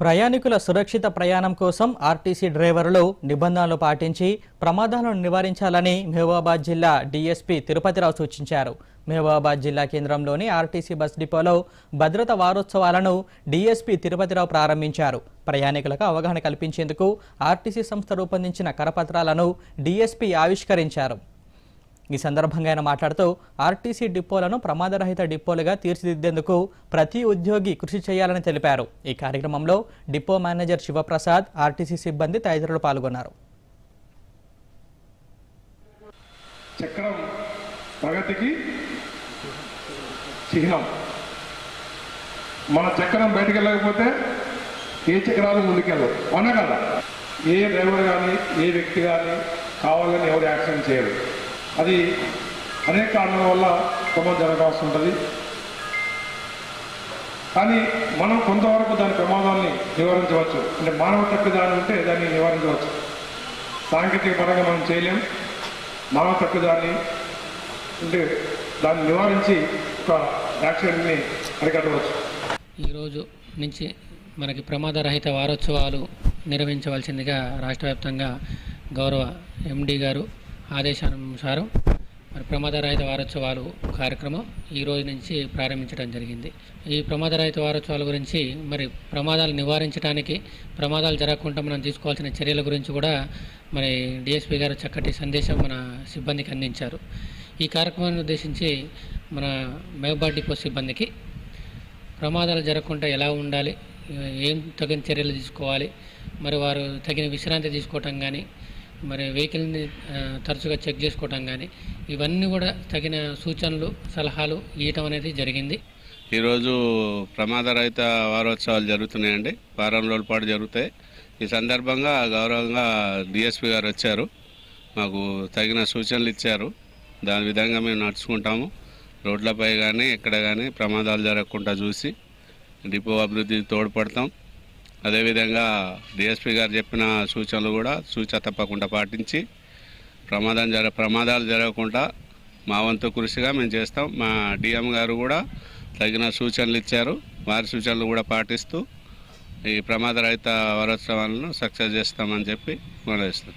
ప్రయాణికుల సురక్షిత ప్రయాణం కోసం ఆర్టీసీ డ్రైవర్లు నిబంధనలు పాటించి ప్రమాదాలను నివారించాలని మహబూబాబాద్ జిల్లా డీఎస్పీ తిరుపతిరావు సూచించారు. మహబూబాబాద్ జిల్లా కేంద్రంలోని ఆర్టీసీ బస్ డిపోలో భద్రత వారోత్సవాలను డీఎస్పీ తిరుపతిరావు ప్రారంభించారు. ప్రయాణికులకు అవగాహన కల్పించేందుకు ఆర్టీసీ సంస్థ రూపొందించిన కరపత్రాలను డీఎస్పీ ఆవిష్కరించారు. ఈ సందర్భంగా ఆయన మాట్లాడుతూ ఆర్టీసీ డిపోలను ప్రమాదరహిత డిపోలుగా తీర్చిదిద్దేందుకు ప్రతి ఉద్యోగి కృషి చేయాలని తెలిపారు. ఈ కార్యక్రమంలో డిపో మేనేజర్ శివప్రసాద్ ఆర్టీసీ సిబ్బంది తదితరులు పాల్గొన్నారు. చక్రం ప్రగతికి చిహ్నం. మన చక్రం బయటకు వెళ్ళకపోతే ఏ చక్రాలు ముందుకెళ్ళవు? అవునా కదా? ఏ డ్రైవర్ కానీ ఏ వ్యక్తి కానీ కావాలని ఎవరు యాక్సిడెంట్ చేయరు. అది అనేక కారణాల వల్ల ప్రమాదం జరగాల్సి ఉంటుంది. కానీ మనం కొంతవరకు దాని ప్రమాదాన్ని నివారించవచ్చు. అంటే మానవ తప్పిదాన్ని ఉంటే దాన్ని నివారించవచ్చు. సాంకేతిక పరంగా మనం చేయలేం. మానవ తప్పిదాన్ని అంటే దాన్ని నివారించి ఒక యాక్సిడెంట్ని అరికట్టవచ్చు. ఈరోజు నుంచి మనకి ప్రమాదరహిత వారోత్సవాలు నిర్వహించవలసిందిగా రాష్ట్ర వ్యాప్తంగా గౌరవ ఎండి గారు ఆదేశానుసారం మరి ప్రమాదరహిత వారోత్సవాలు కార్యక్రమం ఈ రోజు నుంచి ప్రారంభించడం జరిగింది. ఈ ప్రమాదరహిత వారోత్సవాల గురించి మరి ప్రమాదాలు నివారించడానికి ప్రమాదాలు జరగకుండా మనం తీసుకోవాల్సిన చర్యల గురించి కూడా మరి డిఎస్పి గారు చక్కటి సందేశం మన సిబ్బందికి అందించారు. ఈ కార్యక్రమాన్ని ఉద్దేశించి మన మహబాద్ డిపో సిబ్బందికి ప్రమాదాలు జరగకుండా ఎలా ఉండాలి ఏం తగిన చర్యలు తీసుకోవాలి మరి వారు తగిన విశ్రాంతి తీసుకోవటం కానీ మరి వెహికల్ని తరచుగా చెక్ చేసుకోవటం కానీ ఇవన్నీ కూడా తగిన సూచనలు సలహాలు ఇవ్వటం అనేది జరిగింది. ఈరోజు ప్రమాదరహిత వారోత్సవాలు జరుగుతున్నాయండి. వారం రోజుల పాటు జరుగుతాయి. ఈ సందర్భంగా గౌరవంగా డిఎస్పి గారు వచ్చారు. మాకు తగిన సూచనలు ఇచ్చారు. దాని విధంగా మేము నడుచుకుంటాము. రోడ్లపై కానీ ఎక్కడ కానీ ప్రమాదాలు జరగకుండా చూసి డిపో అభివృద్ధికి తోడ్పడతాం. అదేవిధంగా డిఎస్పీ గారు చెప్పిన సూచనలు కూడా సూచన తప్పకుండా పాటించి ప్రమాదం జర ప్రమాదాలు జరగకుండా మా వంతు కృషిగా మేము చేస్తాం. మా డిఎం గారు కూడా తగిన సూచనలు ఇచ్చారు. వారి సూచనలు కూడా పాటిస్తూ ఈ ప్రమాదరహిత వారోత్సవాలను సక్సెస్ చేస్తామని చెప్పి మనవిస్తాం